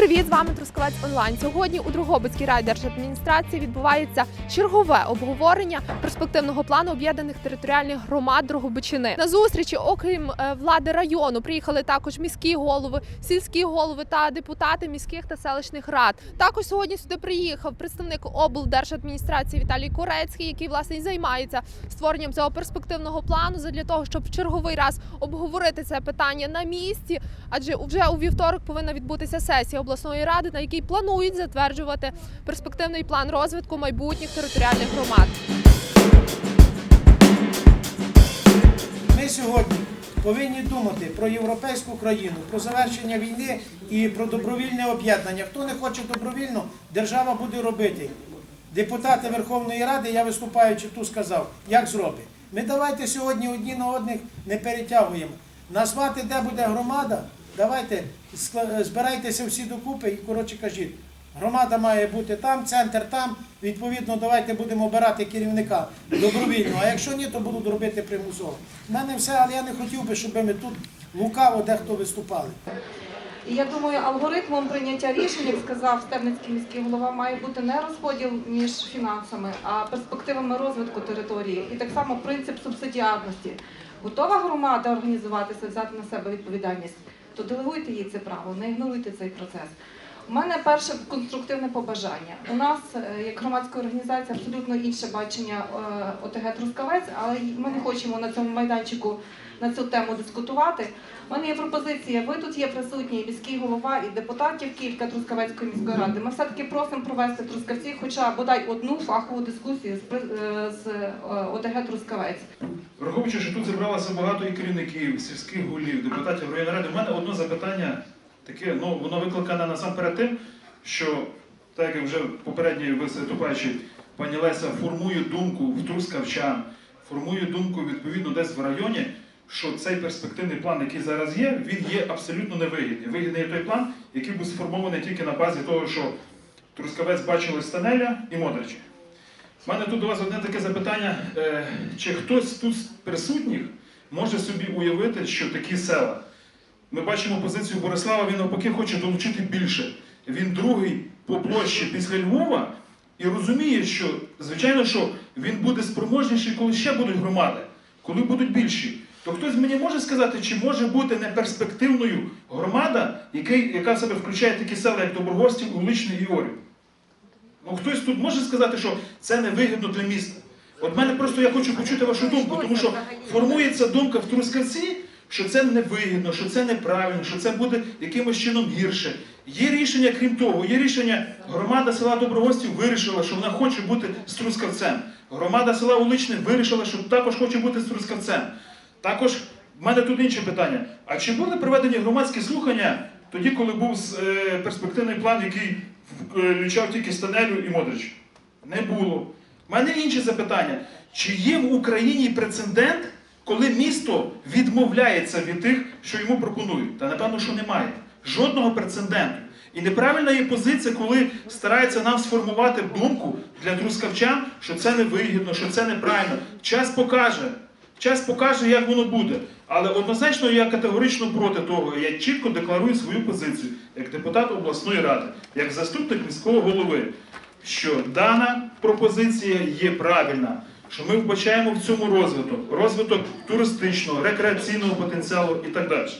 привіт! З вами Трускавець Онлайн. Сьогодні у Другобицькій райдержадміністрації відбувається чергове обговорення перспективного плану об'єднаних територіальних громад Дрогобичини. На зустрічі, окрім е, влади району, приїхали також міські голови, сільські голови та депутати міських та селищних рад. Також сьогодні сюди приїхав представник облдержадміністрації Віталій Корецький, який власне і займається створенням цього перспективного плану для того, щоб в черговий раз обговорити це питання на місці. Адже вже у вівторок повинна відбутися сесія обласної ради, на якій планують затверджувати перспективний план розвитку майбутніх територіальних громад. Ми сьогодні повинні думати про європейську країну, про завершення війни і про добровільне об'єднання. Хто не хоче добровільно, держава буде робити. Депутати Верховної Ради, я виступаючи тут сказав, як зробить. Ми давайте сьогодні одні на одних не перетягуємо. Назвати, де буде громада, давайте збирайтеся всі докупи і коротше кажіть. Громада має бути там, центр там. Відповідно, давайте будемо обирати керівника добровільно. А якщо ні, то будуть робити примусово. У мене все, але я не хотів би, щоб ми тут лукаво дехто виступали. Я думаю, алгоритмом прийняття рішень, як сказав Стебницький міський голова, має бути не розподіл між фінансами, а перспективами розвитку території. І так само принцип субсидіарності. Готова громада організуватися, взяти на себе відповідальність, то делегуйте їй це право, не ігноруйте цей процес. У мене перше конструктивне побажання. У нас, е, як громадська організація, абсолютно інше бачення е, ОТГ Трускавець, але ми не хочемо на цьому майданчику на цю тему дискутувати. У мене є пропозиція. Ви тут є присутні міський голова і депутатів кілька Трускавецької міської ради. Ми все-таки просимо провести Трускавці, хоча бодай одну фахову дискусію з, е, з е, ОТГ Трускавець. Враховуючи, що тут зібралося багато і керівників, сільських голів, депутатів районної ради, у мене одне запитання таке, ну воно викликане насамперед тим, що так як вже попередній виступаючий пані Леся формує думку в трускавчан, формує думку відповідно десь в районі, що цей перспективний план, який зараз є, він є абсолютно невигідний. Вигідний той план, який був сформований тільки на базі того, що Трускавець бачили Станеля і Модрича. У мене тут до вас одне таке запитання. Е, Чи хтось тут з присутніх може собі уявити, що такі села? Ми бачимо позицію Борислава, він навпаки хоче долучити більше. Він другий по площі після Львова і розуміє, що, звичайно, що він буде спроможніший, коли ще будуть громади, коли будуть більші. То хтось мені може сказати, чи може бути неперспективною громада, яка в себе включає такі села, як Доброгостів, Уличний і Орів? Ну хтось тут може сказати, що це не вигідно для міста. От мене просто я хочу почути вашу думку, тому що формується думка в Трускавці, що це невигідно, що це неправильно, що це буде якимось чином гірше. Є рішення, крім того, є рішення, громада села Доброгостів вирішила, що вона хоче бути з Трускавцем. Громада села Уличне вирішила, що також хоче бути з Трускавцем. Також в мене тут інше питання. А чи були проведені громадські слухання тоді, коли був е, перспективний план, який включав тільки Станелю і Модрич? Не було. У мене інше запитання. Чи є в Україні прецедент, коли місто відмовляється від тих, що йому пропонують? Та напевно, що немає. Жодного прецеденту. І неправильна є позиція, коли стараються нам сформувати думку для трускавчан, що це невигідно, що це неправильно. Час покаже. Час покаже, як воно буде. Але однозначно я категорично проти того. Я чітко декларую свою позицію як депутат обласної ради, як заступник міського голови, що дана пропозиція є правильна, що ми вбачаємо в цьому розвиток, розвиток туристичного, рекреаційного потенціалу і так далі.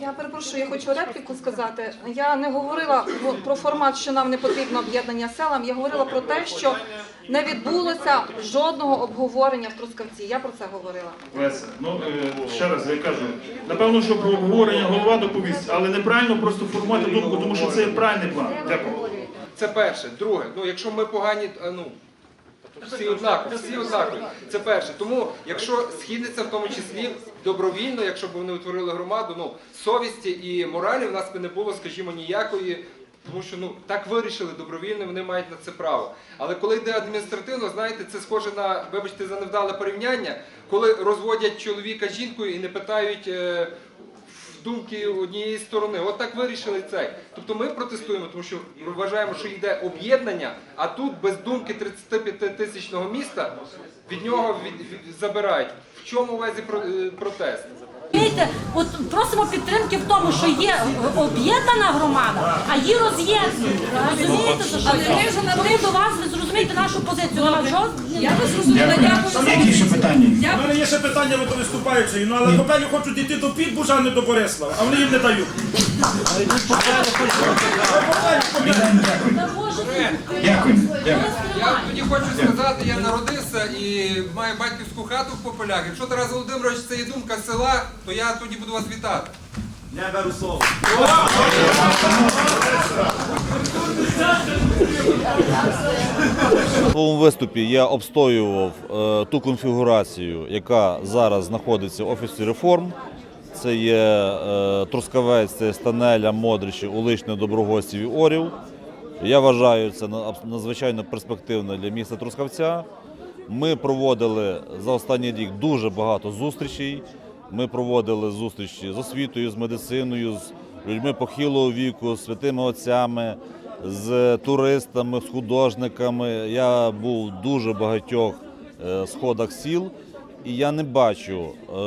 Я перепрошую, я хочу репліку сказати. Я не говорила про формат, що нам не потрібно об'єднання селам. Я говорила про те, що не відбулося жодного обговорення в Трускавці. Я про це говорила. Леся, ну е, ще раз я кажу, напевно, що про обговорення голова доповість, але неправильно просто формувати думку, тому що це є правильний план. Дякую. Це перше. Друге, ну якщо ми погані, ну всі однакові, всі однакові. Це перше. Тому, якщо східниця в тому числі добровільно, якщо б вони утворили громаду, ну совісті і моралі в нас би не було, скажімо, ніякої. Тому що ну так вирішили добровільно, вони мають на це право. Але коли йде адміністративно, знаєте, це схоже на, вибачте, за невдале порівняння, коли розводять чоловіка з жінкою і не питають е, думки однієї сторони. От так вирішили цей. Тобто ми протестуємо, тому що ми вважаємо, що йде об'єднання, а тут без думки 35 тисячного міста від нього від, від- забирають. В чому увазі про- е, протест? От просимо підтримки в тому, що є об'єднана громада, а є роз'єднана. Розумієте, що? до вас ви зрозумієте нашу позицію. Я вас зрозуміла, дякую. Які ще питання? Є ще питання ви до виступаючих, ну але копелю хочуть йти до Підбужа, а не до Борислава, а вони їм не дають. Дякую. Я тоді хочу сказати, я народився і маю батьківську хату в Пополях. Якщо Тарас Володимирович це є думка села, то я тоді буду вас вітати. Я беру слово. У своєму виступі я обстоював е, ту конфігурацію, яка зараз знаходиться в офісі реформ. Це є е, Трускавець, це Станеля, Модричі, Уличне, Доброгостів і Орів. Я вважаю це на- надзвичайно перспективно для міста Трускавця. Ми проводили за останній рік дуже багато зустрічей. Ми проводили зустрічі з освітою, з медициною, з людьми похилого віку, з святими отцями, з туристами, з художниками. Я був в дуже багатьох е, сходах сіл, і я не бачу, е,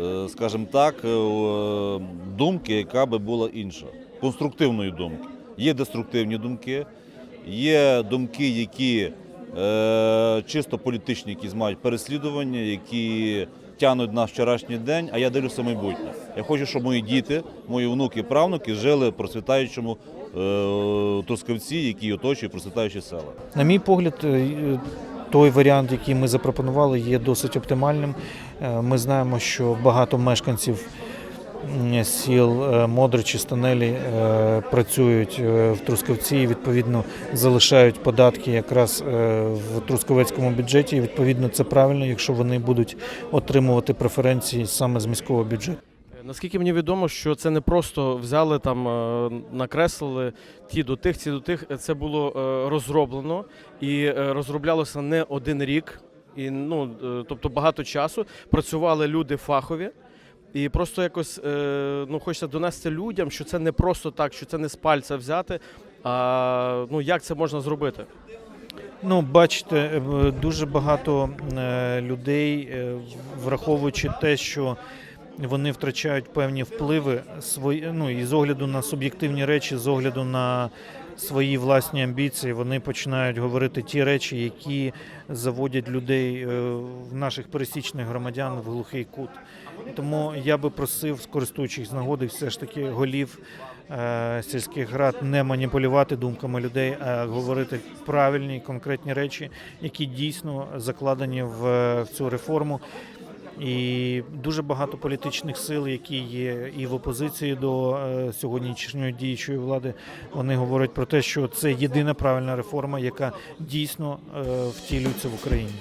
е, скажімо так, думки, яка би була інша, конструктивної думки. Є деструктивні думки, є думки, які чисто політичні, які мають переслідування, які тягнуть на вчорашній день, а я дивлюся майбутнє. Я хочу, щоб мої діти, мої внуки і правнуки жили в процвітаючому е, Трускавці, який оточує процвітаючі села. На мій погляд, е, той варіант, який ми запропонували, є досить оптимальним. Е, Ми знаємо, що багато мешканців сіл е, Модричі, Станелі е, працюють е, в Трускавці і відповідно залишають податки якраз е, в трускавецькому бюджеті. І відповідно це правильно, якщо вони будуть отримувати преференції саме з міського бюджету. Наскільки мені відомо, що це не просто взяли там, е, накреслили ті до тих, ці до тих. Це було е, розроблено і е, розроблялося не один рік, і ну е, тобто багато часу. Працювали люди фахові. І просто якось е, ну, хочеться донести людям, що це не просто так, що це не з пальця взяти. А ну як це можна зробити? Ну, бачите, е, дуже багато е, людей, враховуючи те, що вони втрачають певні впливи свої, ну і з огляду на суб'єктивні речі, з огляду на свої власні амбіції, вони починають говорити ті речі, які заводять людей, е, в наших пересічних громадян в глухий кут. Тому я би просив, користуючись нагоди, все ж таки голів е, сільських рад не маніпулювати думками людей, а говорити правильні конкретні речі, які дійсно закладені в, в цю реформу. І дуже багато політичних сил, які є і в опозиції до е, сьогоднішньої діючої влади, вони говорять про те, що це єдина правильна реформа, яка дійсно е, втілюється в Україні.